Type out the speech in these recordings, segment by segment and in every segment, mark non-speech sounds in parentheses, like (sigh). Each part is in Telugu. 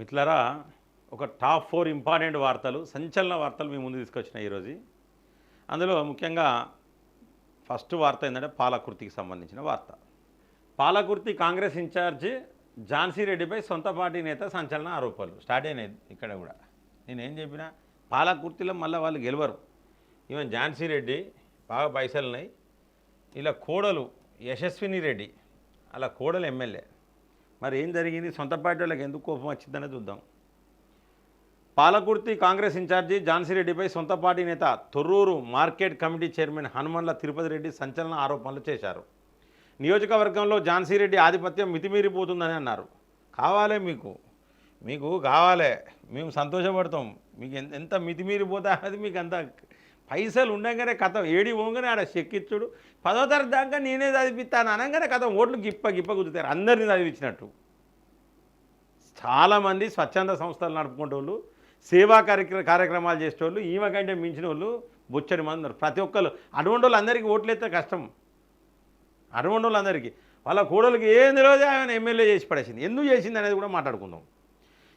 మిత్రులరా ఒక టాప్ ఫోర్ ఇంపార్టెంట్ వార్తలు సంచలన వార్తలు మీ ముందు తీసుకొచ్చిన ఈరోజు. అందులో ముఖ్యంగా ఫస్ట్ వార్త ఏంటంటే పాలకుర్తికి సంబంధించిన వార్త. పాలకుర్తి కాంగ్రెస్ ఇన్ఛార్జి ఝాన్సీ రెడ్డిపై సొంత పార్టీ నేత సంచలన ఆరోపణలు. స్టార్ట్ అయినాయి ఇక్కడ కూడా. నేనేం చెప్పినా పాలకుర్తిలో మళ్ళీ వాళ్ళు గెలవరు. ఈవెన్ ఝాన్సీ రెడ్డి బాగా పైసలు ఉన్నాయి ఇలా కోడలు యశస్విని రెడ్డి అలా కోడలు ఎమ్మెల్యే. మరి ఏం జరిగింది? సొంత పార్టీ వాళ్ళకి ఎందుకు కోపం వచ్చిందనే చూద్దాం. పాలకుర్తి కాంగ్రెస్ ఇన్ఛార్జి ఝాన్సీ రెడ్డిపై సొంత పార్టీ నేత Torrur market committee chairman Hanumanla Tirupati Reddy సంచలన ఆరోపణలు చేశారు. నియోజకవర్గంలో ఝాన్సీ రెడ్డి ఆధిపత్యం మితిమీరిపోతుందని అన్నారు. కావాలే మీకు. మీకు కావాలే. మేము సంతోషపడతాం. మీకు ఎంత ఎంత మితిమీరిపోతా అది మీకు అంత పైసలు ఉండగానే కథం ఏడి పోగానే ఆడ చెక్కిచ్చుడు పదో తరగతి దాకా నేనే చదివిస్తాను అనగానే కథం ఓట్లు గిప్ప గిప్ప కుదుతారు అందరినీ చదివించినట్టు. చాలామంది స్వచ్ఛంద సంస్థలు నడుపుకునే సేవా కార్యక్ర కార్యక్రమాలు చేసేటోళ్ళు ఈమె కంటే మించిన వాళ్ళు బొచ్చడి మంది ఉన్నారు. ప్రతి ఒక్కరు అటువంటి వాళ్ళు అందరికీ ఓట్లు ఎత్తే కష్టం. అటువంటి వాళ్ళందరికీ వాళ్ళ కూడలికి ఏం తెలియదు ఆయన ఎమ్మెల్యే చేసి పడేసింది. ఎందుకు చేసింది అనేది కూడా మాట్లాడుకుందాం.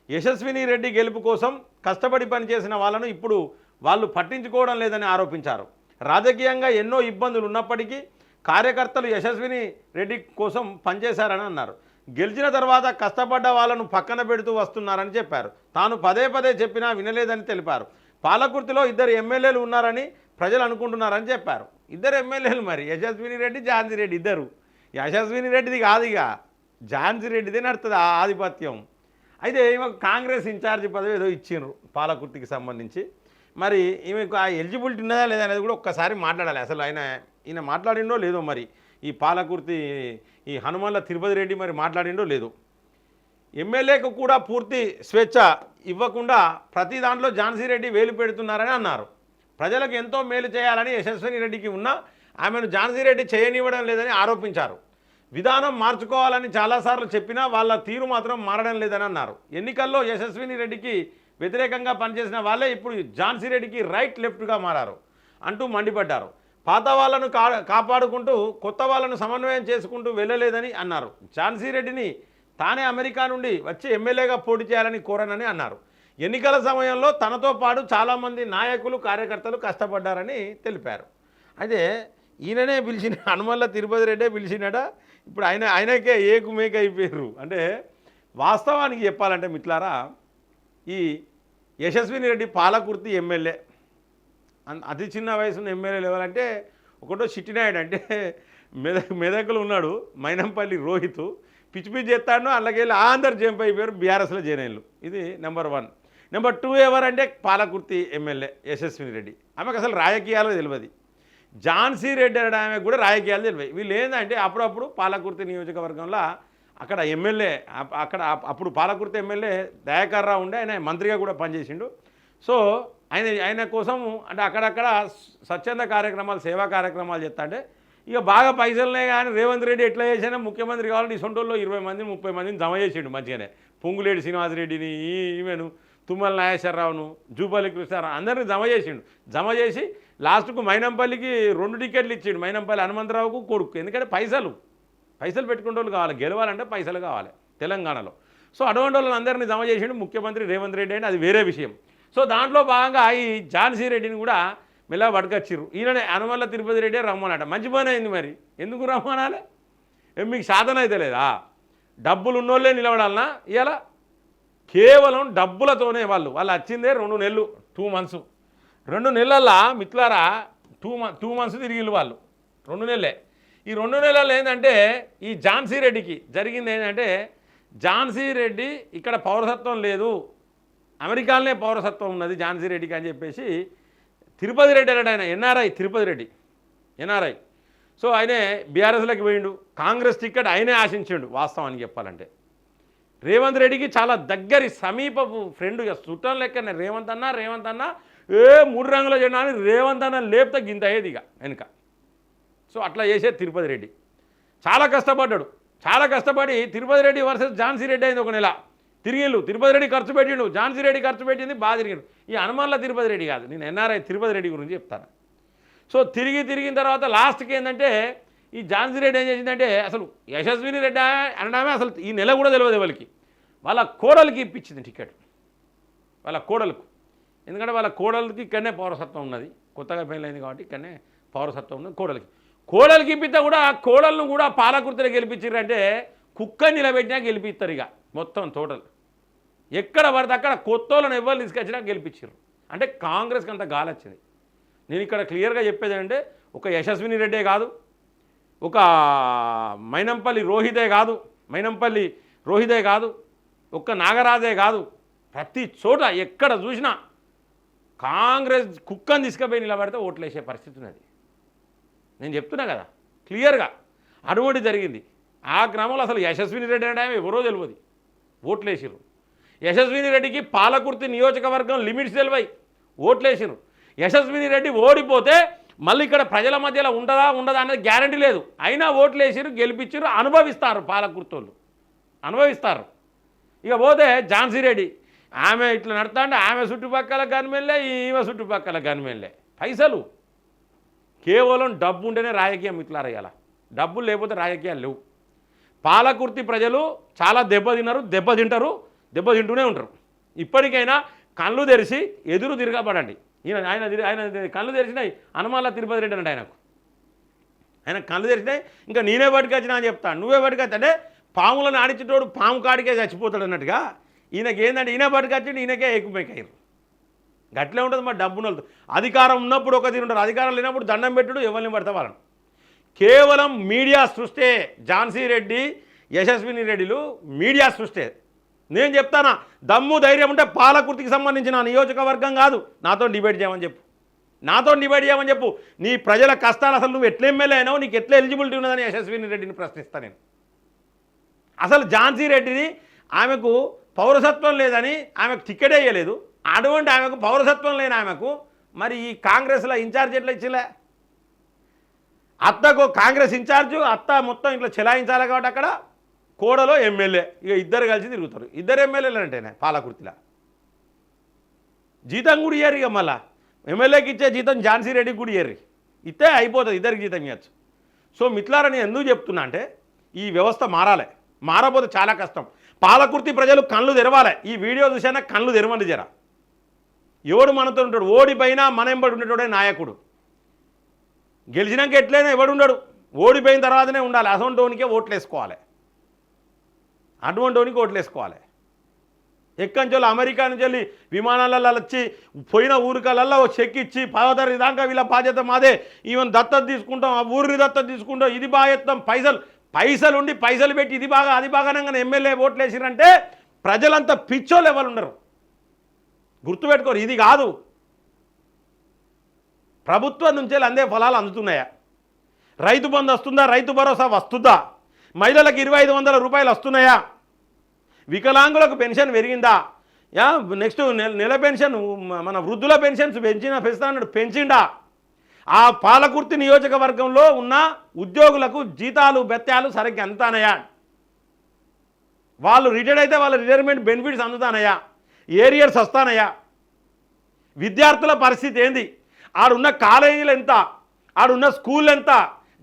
యశస్విని రెడ్డి గెలుపు కోసం కష్టపడి పనిచేసిన వాళ్ళను ఇప్పుడు వాళ్ళు పట్టించుకోవడం లేదని ఆరోపించారు. రాజకీయంగా ఎన్నో ఇబ్బందులు ఉన్నప్పటికీ కార్యకర్తలు యశస్విని రెడ్డి కోసం పనిచేశారని అన్నారు. గెలిచిన తర్వాత కష్టపడ్డ వాళ్ళను పక్కన పెడుతూ వస్తున్నారని చెప్పారు. తాను పదే పదే చెప్పినా వినలేదని తెలిపారు. పాలకుర్తిలో ఇద్దరు ఎమ్మెల్యేలు ఉన్నారని ప్రజలు అనుకుంటున్నారని చెప్పారు. ఇద్దరు ఎమ్మెల్యేలు మరి యశస్విని రెడ్డి ఝాన్సీ రెడ్డి ఇద్దరు. యశస్విని రెడ్డిది కాదు ఇక. ఝాన్సీ రెడ్డిదే నడుతుంది ఆ ఆధిపత్యం. అయితే ఏమో కాంగ్రెస్ ఇన్ఛార్జి పదవి ఏదో ఇచ్చిండ్రు పాలకుర్తికి సంబంధించి. మరి ఈమెకు ఆ ఎలిజిబిలిటీ ఉన్నదా లేదా అనేది కూడా ఒక్కసారి మాట్లాడాలి. అసలు ఆయన ఈయన మాట్లాడిండో లేదో మరి. ఈ పాలకుర్తి ఈ హనుమాన్ల తిరుపతి రెడ్డి మరి మాట్లాడిండో లేదో. ఎమ్మెల్యేకు కూడా పూర్తి స్వేచ్ఛ ఇవ్వకుండా ప్రతి దాంట్లో ఝాన్సీ రెడ్డి వేలు పెడుతున్నారని అన్నారు. ప్రజలకు ఎంతో మేలు చేయాలని యశస్విని రెడ్డికి ఉన్నా ఆమెను ఝాన్సీ రెడ్డి చేయనివ్వడం లేదని ఆరోపించారు. విధానం మార్చుకోవాలని చాలాసార్లు చెప్పినా వాళ్ళ తీరు మాత్రం మారడం లేదని అన్నారు. ఎన్నికల్లో యశస్విని రెడ్డికి వ్యతిరేకంగా పనిచేసిన వాళ్ళే ఇప్పుడు ఝాన్సీ రెడ్డికి రైట్ లెఫ్ట్గా మారారు. అంటూ మండిపడ్డారు. పాత వాళ్ళను కా కాపాడుకుంటూ కొత్త వాళ్ళను సమన్వయం చేసుకుంటూ వెళ్ళలేదని అన్నారు. ఝాన్సీ రెడ్డిని తానే అమెరికా నుండి వచ్చి ఎమ్మెల్యేగా పోటీ చేయాలని కోరనని అన్నారు. ఎన్నికల సమయంలో తనతో పాటు చాలామంది నాయకులు కార్యకర్తలు కష్టపడ్డారని తెలిపారు. అయితే ఈయననే పిలిచిన (laughs) హనుమల్ల తిరుపతి రెడ్డే పిలిచినట. ఇప్పుడు ఆయన ఆయనకే ఏకు మేక అయిపోయారు అంటే వాస్తవానికి చెప్పాలంటే మిట్లారా ఈ యశస్విని రెడ్డి పాలకుర్తి ఎమ్మెల్యే. అన్- అతి చిన్న వయసున్న ఎమ్మెల్యేలు ఎవరంటే ఒకటో చిట్టినాయుడు అంటే మెదక్ మెదకులు ఉన్నాడు మైనంపల్లి రోహిత్. పిచ్చి పిచ్చి చేస్తాడు అలాగెళ్ళి ఆంధ్ర జంప్ అయిపోయారు బీఆర్ఎస్లో జైనైళ్ళు ఇది నెంబర్ వన్. నెంబర్ టూ ఎవరంటే పాలకుర్తి ఎమ్మెల్యే యశస్విని రెడ్డి. ఆమెకు అసలు రాజకీయాలు తెలియదు ఝాన్సీ రెడ్డి అనే ఆమె కూడా రాజకీయాలు తెలియదు వీళ్ళు ఏంటంటే అప్పుడప్పుడు పాలకుర్తి నియోజకవర్గంలో అక్కడ ఎమ్మెల్యే అక్కడ అప్పుడు పాలకుర్తి ఎమ్మెల్యే దయాకర్ రావు ఉండే ఆయన మంత్రిగా కూడా పనిచేసిండు. సో ఆయన ఆయన కోసం అంటే అక్కడక్కడ స్వచ్ఛంద కార్యక్రమాలు సేవా కార్యక్రమాలు చేస్తా ఇక బాగా పైసలునే కానీ రేవంత్ రెడ్డి ఎట్లా చేసినా ముఖ్యమంత్రి కావాలంటే ఈ సొంటోళ్ళు ఇరవై మంది ముప్పై మందిని జమ చేసిండు మంచిగానే. పొంగులేడి శ్రీనివాసరెడ్డిని రెడ్డిని ఈమెను తుమ్మల నాగేశ్వరరావును జూపల్లి కృష్ణారావు అందరిని జమ చేసిండు. జమ చేసి లాస్ట్కు మైనంపల్లికి రెండు టికెట్లు ఇచ్చిండు. మైనంపల్లి హనుమంతరావుకు కొడుకు. ఎందుకంటే పైసలు. పైసలు పెట్టుకునే వాళ్ళు కావాలి గెలవాలంటే పైసలు కావాలి తెలంగాణలో. సో అటువంటి వాళ్ళందరినీ జమ చేసిండు ముఖ్యమంత్రి రేవంత్ రెడ్డి అంటే అది వేరే విషయం. సో దాంట్లో భాగంగా ఈ ఝాన్సీ రెడ్డిని కూడా మెల్ల పట్టుకొచ్చిర్రు ఈయననే హనుమల్ల తిరుపతి రెడ్డి రమ్మనట మంచి పని అయింది మరి. ఎందుకు రమ్మనాలి? మీకు సాధన అయితే లేదా? డబ్బులు ఉన్నోళ్ళే నిలబడాలనా? ఇలా కేవలం డబ్బులతోనే వాళ్ళు. వాళ్ళు వచ్చిందే రెండు నెలలు టూ మంత్స్. రెండు నెలల్లో మిత్రులారా టూ మంత్ టూ మంత్స్ తిరిగిళ్ళు వాళ్ళు. రెండు నెలలే. ఈ రెండు నెలలు ఏంటంటే ఈ ఝాన్సీ రెడ్డికి జరిగింది ఏంటంటే ఝాన్సీ రెడ్డి ఇక్కడ పౌరసత్వం లేదు. అమెరికాలోనే పౌరసత్వం ఉన్నది ఝాన్సీ రెడ్డికి అని చెప్పేసి తిరుపతి రెడ్డి అన్నాడు ఆయన NRI Tirupati Reddy NRI. So ఆయనే బీఆర్ఎస్లోకి పోయిండు. కాంగ్రెస్ టికెట్ ఆయనే ఆశించిండు వాస్తవానికి చెప్పాలంటే. రేవంత్ రెడ్డికి చాలా దగ్గరి సమీపపు ఫ్రెండ్ చుట్టం లెక్కనే రేవంత్ అన్న రేవంత్ అన్న ఏ మూడు రంగుల జెండా అని రేవంత్ అన్న లేపితే గింత అయ్యేది ఇక వెనుక. సో అట్లా చేసేది తిరుపతి రెడ్డి. చాలా కష్టపడ్డాడు. చాలా కష్టపడి తిరుపతి రెడ్డి వర్సెస్ ఝాన్సీ రెడ్డి అయింది ఒక నెల. తిరిగిండు. తిరుపతి రెడ్డి ఖర్చు పెట్టిండు. ఝాన్సీ రెడ్డి ఖర్చు పెట్టింది బాగా తిరిగిండు. ఈ హనుమాన్ల తిరుపతి రెడ్డి కాదు. నేను ఎన్ఆర్ఐ తిరుపతి రెడ్డి గురించి చెప్తాను. సో తిరిగి తిరిగిన తర్వాత లాస్ట్కి ఏంటంటే ఈ ఝాన్సీ రెడ్డి ఏం చేసిందంటే అసలు యశస్విని రెడ్డి అనడమే అసలు ఈ నెల కూడా తెలియదు వాళ్ళకి వాళ్ళ కోడలికి ఇప్పించింది టికెట్. వాళ్ళ కోడలకు. ఎందుకంటే వాళ్ళ కోడలికి ఇక్కడనే పౌరసత్వం ఉన్నది. కొత్తగా పెళ్ళైంది కాబట్టి ఇక్కడనే పౌరసత్వం ఉన్నది కోడలికి. కోడలికి ఇప్పితే కూడా కోడలను కూడా పాలకుర్తిలో గెలిపించారంటే కుక్క నిలబెట్టినా గెలిపిస్తారు ఇక మొత్తం టోటల్ ఎక్కడ పడితే అక్కడ కొత్త వాళ్ళని ఎవరు తీసుకొచ్చినా గెలిపించారు అంటే కాంగ్రెస్కి అంత గాలొచ్చింది. నేను ఇక్కడ క్లియర్గా చెప్పేది అంటే ఒక యశస్విని రెడ్డే కాదు ఒక మైనంపల్లి రోహితే కాదు మైనంపల్లి రోహితే కాదు ఒక్క నాగరాజే కాదు ప్రతి చోట ఎక్కడ చూసినా కాంగ్రెస్ కుక్కని తీసుకుపోయి నిలబడితే ఓట్లు వేసే పరిస్థితి ఉన్నది నేను చెప్తున్నా కదా క్లియర్గా. అటువంటి జరిగింది. ఆ క్రమంలో అసలు యశస్విని రెడ్డి అంటే ఆమె ఎవరో తెలియదు ఓట్లేసిరు యశస్విని రెడ్డికి పాలకుర్తి నియోజకవర్గం లిమిట్స్ తెలివాయి. ఓట్లేసిరు యశస్విని రెడ్డి ఓడిపోతే మళ్ళీ ఇక్కడ ప్రజల మధ్యలో ఉండదా ఉండదా అనేది గ్యారంటీ లేదు. అయినా ఓట్లేసిరు గెలిపించారు అనుభవిస్తారు పాలకుర్తోళ్ళు. అనుభవిస్తారు. ఇక పోతే ఝాన్సీ రెడ్డి ఆమె ఇట్లా నడతాంటే ఆమె చుట్టుపక్కల గనిమెళ్ళే ఈమె చుట్టుపక్కల గనిమెళ్ళే పైసలు. కేవలం డబ్బు ఉంటేనే రాజకీయం ఇట్లా డబ్బులు లేకపోతే రాజకీయాలు లేవు. పాలకుర్తి ప్రజలు చాలా దెబ్బతిన్నారు దెబ్బతింటారు దెబ్బతింటూనే ఉంటారు. ఇప్పటికైనా కళ్ళు తెరిచి ఎదురు తిరగబడండి. ఈయన ఆయన ఆయన కళ్ళు తెరిచినాయి హనుమాల తిరుపతి రెడ్డి ఆయనకు. ఆయన కళ్ళు తెరిచినాయి ఇంకా నేనే పట్టుకొచ్చినా అని చెప్తాను నువ్వే పట్టుకొచ్చి పాములను ఆడించేటోడు పాము కాడికే చచ్చిపోతాడు అన్నట్టుగా. ఈయనకి ఏంటంటే ఈయన పట్టుకొచ్చి ఈయనకే ఎక్కుపోయి గట్లే ఉంటుంది మరి డబ్బు ఉన్నోళ్ళతో. అధికారం ఉన్నప్పుడు ఒక తీరు ఉంటారు అధికారం లేనప్పుడు దండం పెట్టుడు ఎవరిని పడితే వాళ్ళని. కేవలం మీడియా సృష్టే ఝాన్సీ రెడ్డి యశస్విని రెడ్డిలు మీడియా సృష్టే. నేను చెప్తానా దమ్ము ధైర్యం ఉంటే పాలకుర్తికి సంబంధించిన నియోజకవర్గం కాదు. నాతో డిబేట్ చేయమని చెప్పు. నాతో డిబేట్ చేయమని చెప్పు. నీ ప్రజల కష్టాలు అసలు నువ్వు ఎట్లా ఎమ్మెల్యే అయినావు? నీకు ఎట్లా ఎలిజిబిలిటీ ఉన్నదని యశస్విని రెడ్డిని ప్రశ్నిస్తా నేను. అసలు ఝాన్సీ రెడ్డిని ఆమెకు పౌరసత్వం లేదని ఆమెకు టికెట్ వేయలేదు. అటువంటి ఆమెకు పౌరసత్వం లేని ఆమెకు మరి ఈ కాంగ్రెస్లో ఇన్ఛార్జ్ ఎట్లా ఇచ్చిలే? అత్తకు కాంగ్రెస్ ఇన్ఛార్జు అత్త మొత్తం ఇట్లా చెలాయించాలి కాబట్టి అక్కడ కోడలో ఎమ్మెల్యే. ఇక ఇద్దరు కలిసి తిరుగుతారు. ఇద్దరు ఎమ్మెల్యేలు అంటేనే పాలకుర్తిలా. జీతం కూడా ఇయ్యరు ఇక మళ్ళా. ఎమ్మెల్యేకి ఇచ్చే జీతం ఝాన్సీ రెడ్డికి కూడా ఇయ్యరు. ఇస్తే అయిపోతుంది ఇద్దరికి జీతం ఇవ్వచ్చు సో మిట్లారా నేను ఎందుకు చెప్తున్నా అంటే ఈ వ్యవస్థ మారాలి. మారబోతే చాలా కష్టం. పాలకుర్తి ప్రజలు కళ్ళు తెరవాలి. ఈ వీడియో చూసాక కళ్ళు తెరవండి జర. ఎవడు మనతో ఉంటాడు? ఓడిపోయిన మన ఎంబడి ఉండేటోడే నాయకుడు. గెలిచినాక ఎట్లయినా ఎవడు ఉండడు? ఓడిపోయిన తర్వాతనే ఉండాలి. అసొంటోనికే ఓట్లు వేసుకోవాలి అటువంటికి ఓట్లు వేసుకోవాలి ఎక్కంచెలు అమెరికా నుంచి వెళ్ళి విమానాలలో వచ్చి పోయిన ఊరికలల్లో చెక్ ఇచ్చి పదోతరగతి దాకా వీళ్ళ బాధ్యత మాదే. ఈవెన్ దత్తత తీసుకుంటాం ఆ ఊరిని దత్తత తీసుకుంటాం ఇది బాగా పైసలు పైసలు ఉండి పైసలు పెట్టి ఇది బాగా అది బాగానంగా ఎమ్మెల్యే ఓట్లు వేసిరంటే ప్రజలంతా పిచ్చోళ్ళు ఎవరు ఉండరు. గుర్తుపెట్టుకోరు ఇది కాదు. ప్రభుత్వం నుంచి అందే ఫలాలు అందుతున్నాయా. రైతు బంధు వస్తుందా రైతు భరోసా వస్తుందా? మహిళలకు ఇరవై ఐదు వందల రూపాయలు వస్తున్నాయా? వికలాంగులకు పెన్షన్ పెరిగిందా? యా నెక్స్ట్ నెల నెల పెన్షన్ మన వృద్ధుల పెన్షన్స్ పెంచిన పెంచుతాడు పెంచిండా? ఆ పాలకుర్తి నియోజకవర్గంలో ఉన్న ఉద్యోగులకు జీతాలు బెత్తాలు సరిగ్గా అందుతానయా? వాళ్ళు రిటైర్డ్ అయితే వాళ్ళ రిటైర్మెంట్ బెనిఫిట్స్ అందుతానయా? ఏరియర్స్ వస్తానయ్యా. విద్యార్థుల పరిస్థితి ఏంది? ఆడున్న కాలేజీలు ఎంత? ఆడున్న స్కూల్ ఎంత?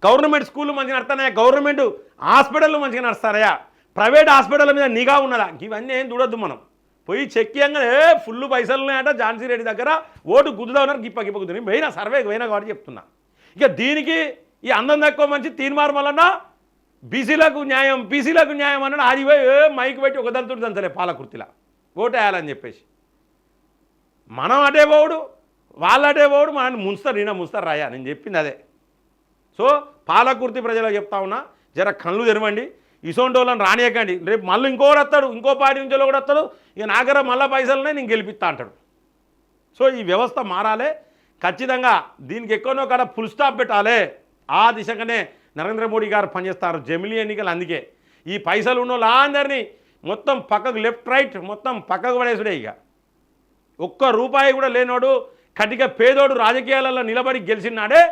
గవర్నమెంట్ స్కూళ్ళు మంచిగా నడుస్తున్నాయా గవర్నమెంట్ హాస్పిటల్ మంచిగా నడుస్తారయా ప్రైవేట్ హాస్పిటల్ మీద నిఘా ఉన్నదా? ఇవన్నీ ఏం చూడొద్దు మనం. పోయి చెక్ ఏ ఫుల్ పైసలు ఉన్నాయట ఝాన్సీ రెడ్డి దగ్గర. ఓటు గుద్దుదా ఉన్నారు గిప్ప గిప్ప గుద్దు పోయినా సర్వే పోయినా కాబట్టి చెప్తున్నా. ఇక దీనికి ఈ అందం తక్కువ మంచి తీర్మానం వలన బీసీలకు న్యాయం బీసీలకు న్యాయం అన్నాడు. అది మైక్ పెట్టి ఒక దళితుడు దంచలే పాలకుర్తిలా. ఓటు వేయాలని చెప్పేసి. మనం అటే పోవుడు వాళ్ళు అటే పోవుడు మన ముంచుతారు నేను ముంచుతారు రాయా నేను చెప్పింది అదే. సో పాలకుర్తి ప్రజలకు చెప్తా ఉన్నా జర కళ్ళు తెరవండి ఇసోంటోళ్ళని రానియకండి. రేపు మళ్ళీ ఇంకోటి వస్తాడు ఇంకో పార్టీ నుంచి కూడా వస్తాడు ఇక నాగర మళ్ళీ పైసలనే నేను గెలిపిస్తా అంటాడు. సో ఈ వ్యవస్థ మారాలే ఖచ్చితంగా దీనికి ఎక్కడో కాడ ఫుల్ స్టాప్ పెట్టాలి. ఆ దిశగానే నరేంద్ర మోడీ గారు పనిచేస్తారు జమిలీ ఎన్నికలు అందుకే. ఈ పైసలు ఉన్న వాళ్ళందరినీ మొత్తం పక్కకు లెఫ్ట్ రైట్ మొత్తం పక్కకు పడేసుడే ఇక. ఒక్క రూపాయి కూడా లేనోడు కటిక పేదోడు రాజకీయాలలో నిలబడి గెలిచినాడే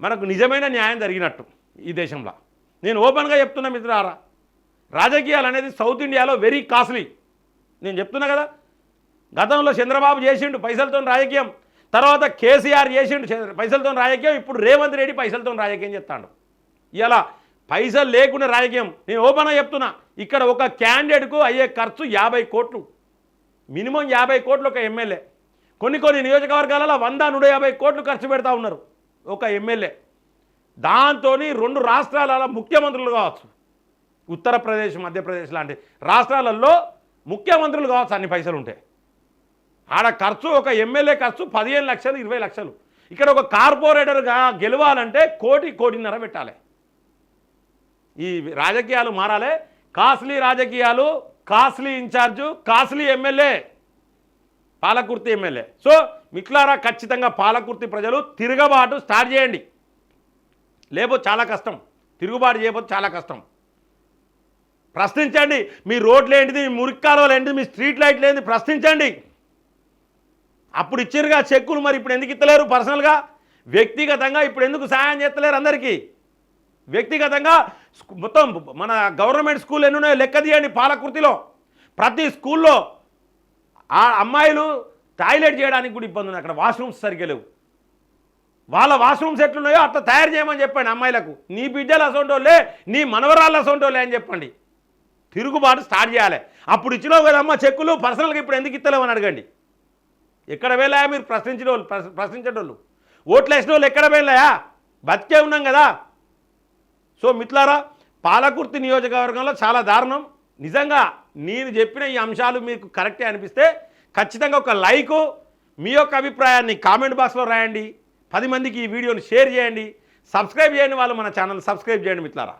మనకు నిజమైన న్యాయం జరిగినట్టు ఈ దేశంలో. నేను ఓపెన్గా చెప్తున్నా మిత్రారా రాజకీయాలు అనేది సౌత్ ఇండియాలో వెరీ కాస్ట్లీ. నేను చెప్తున్నా కదా గతంలో చంద్రబాబు చేసిండు పైసలతో రాజకీయం తర్వాత కేసీఆర్ చేసిండు పైసలతో రాజకీయం ఇప్పుడు రేవంత్ రెడ్డి పైసలతో రాజకీయం చెప్తాడు ఇలా పైసలు లేకుండా రాజకీయం. నేను ఓపెన్గా చెప్తున్నా ఇక్కడ ఒక క్యాండిడేట్కు అయ్యే ఖర్చు యాభై కోట్లు. మినిమం యాభై కోట్లు ఒక ఎమ్మెల్యే. కొన్ని కొన్ని నియోజకవర్గాలలో వంద నూట యాభై కోట్లు ఖర్చు పెడతా ఉన్నారు ఒక ఎమ్మెల్యే. దాంతో రెండు రాష్ట్రాల ముఖ్యమంత్రులు కావచ్చు. ఉత్తరప్రదేశ్ మధ్యప్రదేశ్ లాంటి రాష్ట్రాలలో ముఖ్యమంత్రులు కావచ్చు అన్ని పైసలు ఉంటాయి ఆడ ఖర్చు ఒక ఎమ్మెల్యే ఖర్చు పదిహేను లక్షలు ఇరవై లక్షలు. ఇక్కడ ఒక కార్పొరేటర్గా గెలవాలంటే కోటి కోటిన్నర పెట్టాలి. ఈ రాజకీయాలు మారాలి. కాస్ట్లీ రాజకీయాలు costly incharge costly MLA Palakurthi MLA. So మిట్లారా ఖచ్చితంగా పాలకుర్తి ప్రజలు తిరగబాటు స్టార్ట్ చేయండి. లేకపోతే చాలా కష్టం. తిరుగుబాటు చేయకపోతే చాలా కష్టం. ప్రశ్నించండి మీ రోడ్లు ఏంటిది మీ మురిక్కాలు ఏంటిది మీ స్ట్రీట్ లైట్లు ఏంటి ప్రశ్నించండి. అప్పుడు ఇచ్చిరుగా చెక్కులు మరి ఇప్పుడు ఎందుకు ఇస్తలేరు పర్సనల్గా? వ్యక్తిగతంగా ఇప్పుడు ఎందుకు సహాయం చేస్తలేరు అందరికీ? వ్యక్తిగతంగా మొత్తం మన గవర్నమెంట్ స్కూల్ ఎన్ని ఉన్నాయో లెక్క తీయండి పాలకుర్తిలో ప్రతి స్కూల్లో ఆ అమ్మాయిలు టాయిలెట్ చేయడానికి కూడా ఇబ్బంది ఉంది అక్కడ వాష్రూమ్స్ సరిగ్గా లేవు. వాళ్ళ వాష్రూమ్స్ ఎట్లున్నాయో అట్లా తయారు చేయమని చెప్పండి అమ్మాయిలకు. నీ బిడ్డలు అసొంటోళ్ళే నీ మనవరాళ్ళు అసొంటోళ్ళే అని చెప్పండి. తిరుగుబాటు స్టార్ట్ చేయాలి. అప్పుడు ఇచ్చినావు కదమ్మ చెక్కులు పర్సనల్గా ఇప్పుడు ఎందుకు ఇస్తలేమని అడగండి. ఎక్కడ వెళ్ళాయా మీరు ప్రశ్నించిన వాళ్ళు ప్రశ్నించేటోళ్ళు? ఓట్లు వేసిన వాళ్ళు ఎక్కడ వెళ్ళాయా? బతికే ఉన్నాం కదా. సో మిత్లారా పాలకుర్తి నియోజకవర్గంలో చాలా దారుణం. నిజంగా నేను చెప్పిన ఈ అంశాలు మీకు కరెక్టే అనిపిస్తే ఖచ్చితంగా ఒక లైకు మీ యొక్క అభిప్రాయాన్ని కామెంట్ బాక్స్లో రాయండి. పది మందికి ఈ వీడియోని షేర్ చేయండి. సబ్స్క్రైబ్ చేయండి వాళ్ళు మన ఛానల్ సబ్స్క్రైబ్ చేయండి మిత్లారా